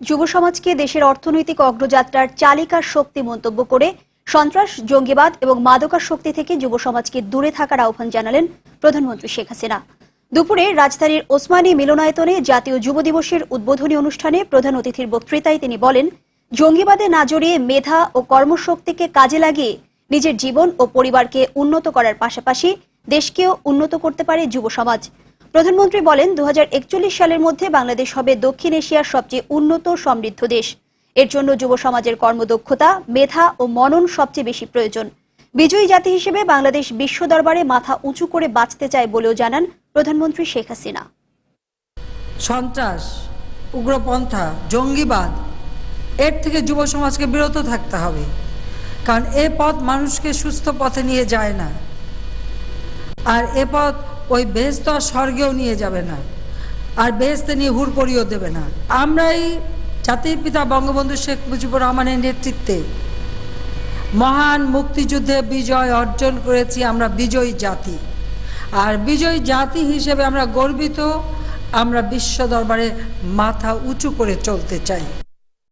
যুব সমাজকে দেশের অর্থনৈতিক অগ্রযাত্রার চালিকার শক্তি মন্তব্য করে সন্ত্রাস, জঙ্গিবাদ এবং মাদকাসক্তি থেকে যুব সমাজকে দূরে থাকার আহ্বান জানালেন প্রধানমন্ত্রী শেখ হাসিনা। দুপুরে রাজধানীর ওসমানী মিলনায়তনে জাতীয় যুব দিবসের উদ্বোধনী অনুষ্ঠানে প্রধান অতিথির বক্তৃতায় তিনি বলেন, জঙ্গিবাদে না জড়িয়ে মেধা ও কর্মশক্তিকে কাজে লাগিয়ে নিজের জীবন ও পরিবারকে উন্নত করার পাশাপাশি দেশকেও উন্নত করতে পারে যুব সমাজ। প্রধানমন্ত্রী বলেন দু হাজার একচল্লিশ সালের মধ্যে বাংলাদেশ হবে দক্ষিণ এশিয়ার সবচেয়ে উন্নত সমৃদ্ধ দেশ। এর জন্য যুব সমাজের কর্মদক্ষতা, মেধা ও মনন সবচেয়ে বেশি প্রয়োজন। বিজয়ী জাতি হিসেবে বাংলাদেশ বিশ্ব দরবারে মাথা উঁচু করে বাঁচতে চায় বলেও জানান প্রধানমন্ত্রী শেখ হাসিনা। সন্ত্রাস, উগ্রপন্থা, জঙ্গিবাদ, এর থেকে যুব সমাজকে বিরত থাকতে হবে, কারণ এ পথ মানুষকে সুস্থ পথে নিয়ে যায় না। আর এ পথ ওই বেহেস্ত আর স্বর্গেও নিয়ে যাবে না। আর বেহেস্তে নিয়ে হুড় করিও দেবে না। আমরাই জাতির পিতা বঙ্গবন্ধু শেখ মুজিবুর রহমানের নেতৃত্বে মহান মুক্তিযুদ্ধে বিজয় অর্জন করেছি আমরা বিজয়ী জাতি। আর বিজয়ী জাতি হিসেবে আমরা গর্বিত, আমরা বিশ্ব দরবারে মাথা উঁচু করে চলতে চাই।